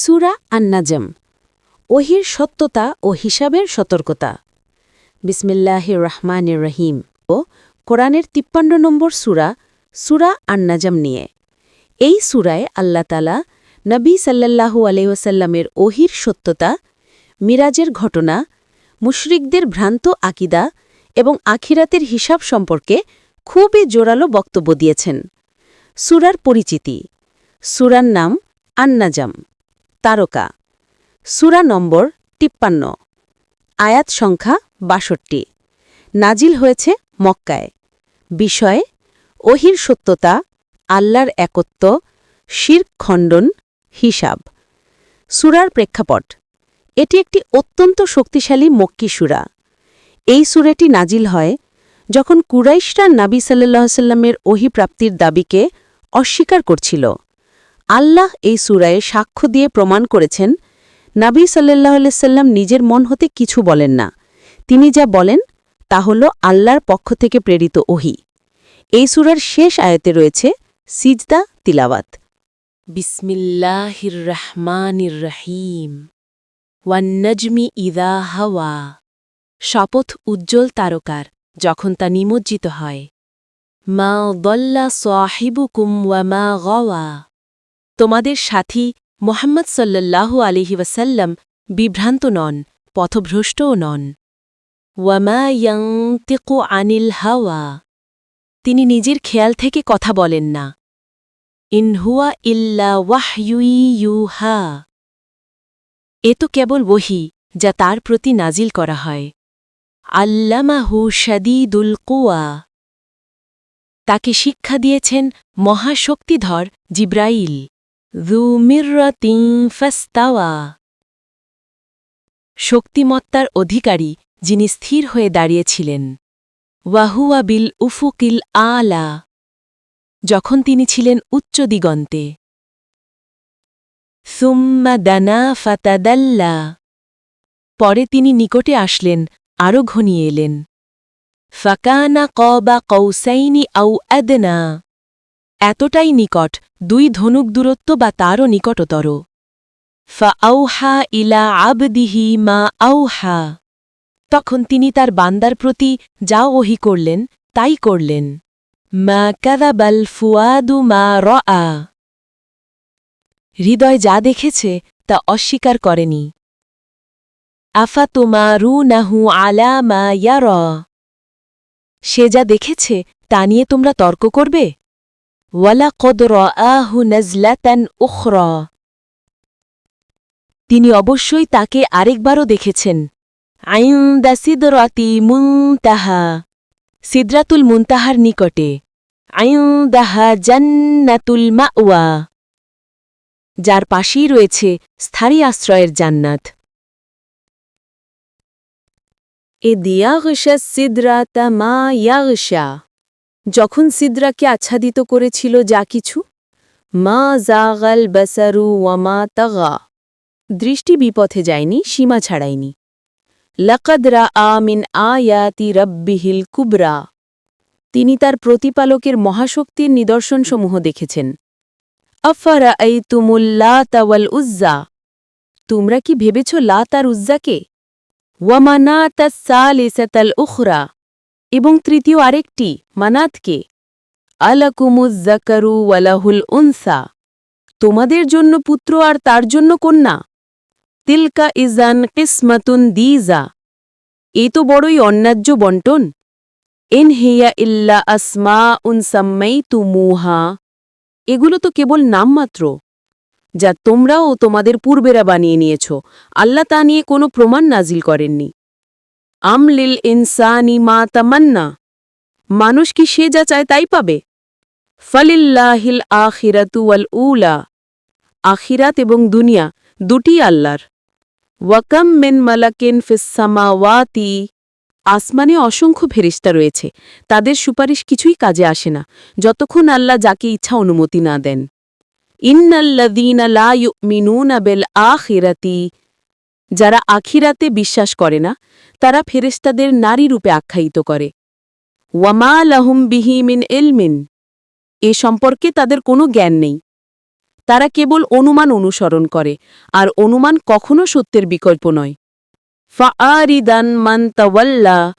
সুরা আন্নাজম, ওহির সত্যতা ও হিসাবের সতর্কতা। বিসমিল্লাহ রহমান রহিম ও কোরআনের তিপ্পান্ন নম্বর সুরা সুরা আন্নাজম নিয়ে। এই সুরায় আল্লাহ তালা নবী সাল্লাল্লাহু আলহ্লামের ওহির সত্যতা, মিরাজের ঘটনা, মুশরিকদের ভ্রান্ত আকিদা এবং আখিরাতের হিসাব সম্পর্কে খুবই জোরালো বক্তব্য দিয়েছেন। সুরার পরিচিতি, সুরার নাম আন্নাজাম। তারকা। সুরা নম্বর তিপ্পান্ন। আয়াত সংখ্যা বাষট্টি। নাজিল হয়েছে মক্কায়। বিষয় ওহির সত্যতা, আল্লাহর একত্ব শির খণ্ডন, হিসাব। সুরার প্রেক্ষাপট। এটি একটি অত্যন্ত শক্তিশালী মক্কি সুরা। এই সুরেটি নাজিল হয় যখন কুরাইশরা নাবি সাল্লাহ সাল্লামের ওহিপ্রাপ্তির দাবিকে অস্বীকার করছিল। আল্লাহ এই সুরায়ে সাক্ষ্য দিয়ে প্রমাণ করেছেন, নাবী সাল্লাহ সাল্লাম নিজের মন হতে কিছু বলেন না। তিনি যা বলেন, তা হল আল্লাহর পক্ষ থেকে প্রেরিত ওহি। এই সুরার শেষ আয়তে রয়েছে, সিজদা, তিলাওয়াত। বিসমিল্লাহির রহমানির রহিম ওয়ান্নজমি ইদা হাওয়া। শপথ উজ্জ্বল তারকার, যখন তা নিমজ্জিত হয়। মা দল্লা সাহিবুকুম ওয়া মা গওয়া। তোমাদের সাথী মোহাম্মদ সাল্লাল্লাহু আলিহি ওয়াসাল্লাম বিভ্রান্ত নন, পথভ্রষ্টও নন। ওয়ামা ইয়াংতিকু আনিল হাওয়া। তিনি নিজের খেয়াল থেকে কথা বলেন না। ইনহুয়া ইল্লা ওয়াহয়ুই ইউহা। এ তো কেবল বহি যা তার প্রতি নাজিল করা হয়। আল্লামাহু শাদীদুল কুয়া তাকে শিক্ষা দিয়েছেন মহাশক্তিধর জিব্রাইল। রুমিরতিং ফাস্তাওয়া শক্তিমত্তার অধিকারী যিনি স্থির হয়ে দাঁড়িয়েছিলেন। ওয়াহুয়া বিল উফুকিল আলা যখন তিনি ছিলেন উচ্চ দিগন্তে। সুম্মা দানা ফাতাদাল্লা পরে তিনি নিকটে আসলেন আরও ঘনিয়ে এলেন। ফাকানা কবা কৌসাইনি আউ আদনা এতটাই নিকট, দুই ধনুক দূরত্ব বা তারও নিকটতর। ফাআউহা ইলা আবদিহি মা আউহা। তখন তিনি তার বান্দার প্রতি যা ওহি করলেন, তাই করলেন। মা কাদাবাল ফুয়াদু মা র হৃদয় যা দেখেছে, তা অস্বীকার করেনি। আফা তোমা রু নাহু আলা মা ইয়ার। সে যা দেখেছে, তা নিয়ে তোমরা তর্ক করবে? ওয়ালাকদ রাআহু নাজলাতান উখরা। তিনি অবশ্যই তাকে আরেকবারও দেখেছেন। আইন্দা সিদরাতি মুনতাহা, সিদ্রাতুল মুনতাহার নিকটে। আইন্দাহা জান্নাতুল মাওয়া, যার পাশেই রয়েছে স্থায়ী আশ্রয়ের জান্নাত। এ দিয়াগশা সিদরাতা মা ইয়াগশা। যখন সিদ্রাকে আচ্ছাদিত করেছিল যা কিছু? মা জাগাল বাসারু ওয়ামা তাগা। দৃষ্টি বিপথে যায়নি, সীমা ছাড়ায়নি। লকদরা আমিন আয়াতি রব্বিহিল কুবরা। তিনি তার প্রতিপালকের মহাশক্তির নিদর্শনসমূহ দেখেছেন। আফারা এই তুমুল্লা তাওয়াল উজ্জা। তোমরা কি ভেবেছ লা তার উজ্জাকে? ওয়ামানা তাসালিসাতাল উখরা। এবং তৃতীয় আরেকটি, মানাতকে। আলাকুমুজ্জাকারু ওয়ালাহুল উনসা। তোমাদের জন্য পুত্র আর তার জন্য কন্যা। তিলকা ইজান কিসমাতুন দিজা। এ তো বড়ই অন্যায্য বন্টন। এন হেয়া ইল্লা আসমা উন সাম্মাই তুমুহা এগুলো তো কেবল নামমাত্র, যা তোমরাও তোমাদের পূর্বেরা বানিয়ে নিয়েছ। আল্লাহ তা নিয়ে কোনো প্রমাণ নাজিল করেননি। আমলিল ইনসানি মা তামান্না। মানুষ কি সে যা চায় তাই পাবে? ফলিল্লাহিল আখিরাতু ওয়াল উলা। আখিরাত এবং দুনিয়া দুটি আল্লাহর। ওয়াকাম মেন মালাকেন ফিসামাওয়াতি আসমানে অসংখ্য ফেরিস্তা রয়েছে, তাদের সুপারিশ কিছুই কাজে আসে না, যতক্ষণ আল্লাহ যাকে ইচ্ছা অনুমতি না দেন। ইন্নাল্লাদিনা লা ইউমিনুনা বেল আখিরাতি। যারা আখিরাতে বিশ্বাস করে না, তারা ফেরেস্তাদের নারী রূপে আখ্যায়িত করে। ওয়ামা লাহুম বিহিমিন এলমিন এ সম্পর্কে তাদের কোনো জ্ঞান নেই। তারা কেবল অনুমান অনুসরণ করে, আর অনুমান কখনো সত্যের বিকল্প নয়। ফাআরিদান মান তাওয়াল্লা।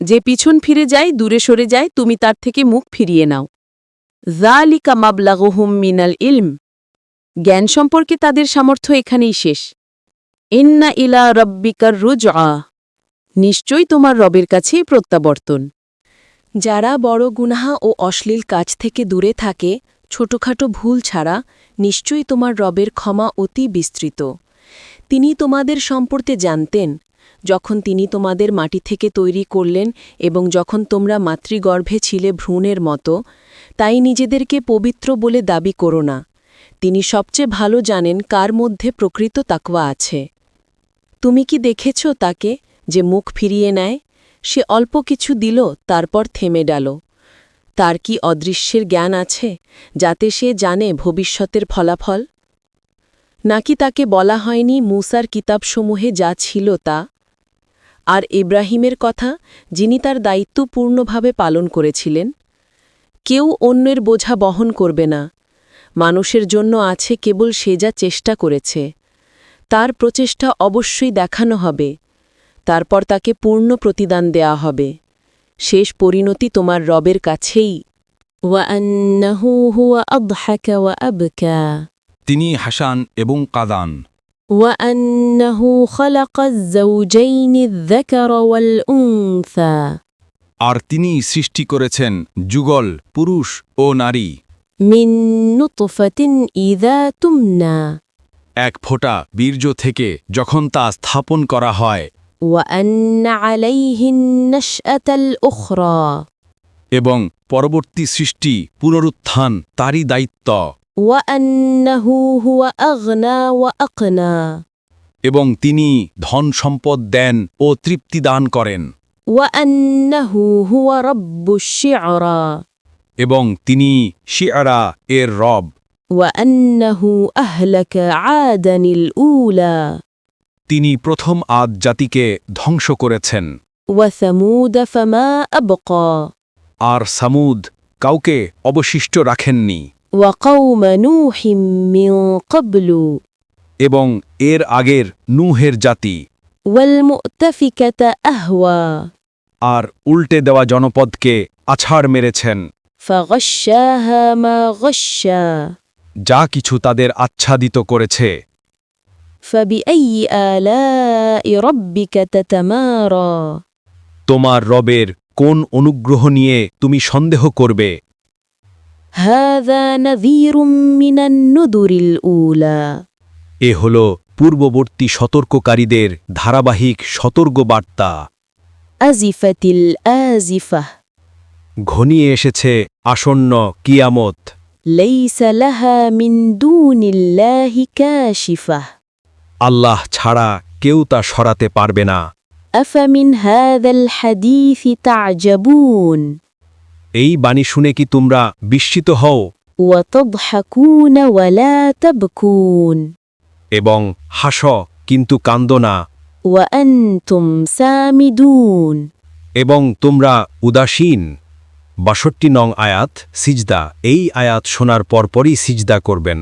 যে পিছন ফিরে যায়, দূরে সরে যায়, তুমি তার থেকে মুখ ফিরিয়ে নাও। জালিকা মাবলাগুহুম মিনাল ইলম। জ্ঞান সম্পর্কে তাদের সামর্থ্য এখানেই শেষ। ইন্না ইলা রব্বিকার রুজআ। নিশ্চয়ই তোমার রবের কাছেই প্রত্যাবর্তন। যারা বড় গুনাহা ও অশ্লীল কাজ থেকে দূরে থাকে, ছোটখাটো ভুল ছাড়া নিশ্চয়ই তোমার রবের ক্ষমা অতি বিস্তৃত। তিনি তোমাদের সম্পর্কে জানতেন, যখন তিনি তোমাদের মাটি থেকে তৈরি করলেন এবং যখন তোমরা মাতৃগর্ভে ছিলে ভ্রূণের মতো, তাই নিজেদেরকে পবিত্র বলে দাবি করো না। তিনি সবচেয়ে ভালো জানেন কার মধ্যে প্রকৃত তাকওয়া আছে। তুমি কি দেখেছ তাকে যে মুখ ফিরিয়ে নেয়? সে অল্প কিছু দিল, তারপর থেমে ডাল। তার কি অদৃশ্যের জ্ঞান আছে, যাতে সে জানে ভবিষ্যতের ফলাফল? নাকি তাকে বলা হয়নি মূসার কিতাবসমূহে যা ছিল তা? আর ইব্রাহিমের কথা, যিনি তার দায়িত্ব পূর্ণভাবে পালন করেছিলেন? কেউ অন্যের বোঝা বহন করবে না। মানুষের জন্য আছে কেবল সে যা চেষ্টা করেছে। তার প্রচেষ্টা অবশ্যই দেখানো হবে তারপর তাকে পূর্ণ প্রতিদান দেয়া হবে শেষ পরিণতি তোমার রবের কাছেই وأنه هو أضحك وأبكى তিনি হাসান এবং কাদান وأنه خلق الزوجين الذكر والأنثى আর তিনি সৃষ্টি করেছেন যুগল পুরুষ ও নারী من نطفة إذا تمنى এক ফোঁটা বীর্য থেকে যখন তা স্থাপন করা হয়। এবং পরবর্তী সৃষ্টি পুনরুত্থান তারই দায়িত্ব। এবং তিনি ধন সম্পদ দেন ও তৃপ্তি দান করেন। এবং তিনি শিয়ারা এর রব। وأنه أهلك عادا الأولى তিনি প্রথম আদ জাতিকে ধ্বংস করেছেন وثمود فما أبقى আর সামুদ কাউকে অবশিষ্ট রাখেননি وقوم نوح من قبل এবং এর আগের নুহের জাতি والمؤتفكة أهوى আর উল্টে দেওয়া জনপদকে আছাড় মেরেছেন فغشاها ما غشا যা কিছু তাদের আচ্ছাদিত করেছে। তোমার রবের কোন অনুগ্রহ নিয়ে তুমি সন্দেহ করবে? এ হল পূর্ববর্তী সতর্ককারীদের ধারাবাহিক সতর্ক বার্তা ঘনিয়ে এসেছে আসন্ন কিয়ামত। ليس لها من دون الله كاشفة আল্লাহ ছাড়া কেউ তা সরাতে পারবে না أفمن هذا الحديث تعجبون এই বাণী শুনে কি তোমরা বিস্মিত হও وتضحكون ولا تبكون এবং হাস কিন্তু কান্দ না وأنتم سامدون এবং তোমরা উদাসীন বাষট্টি নং আয়াত সিজদা। এই আয়াত শোনার পরপরই সিজদা করবেন।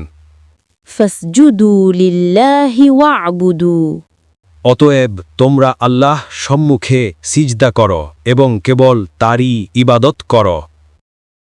অতএব তোমরা আল্লাহ সম্মুখে সিজদা কর এবং কেবল তারই ইবাদত কর।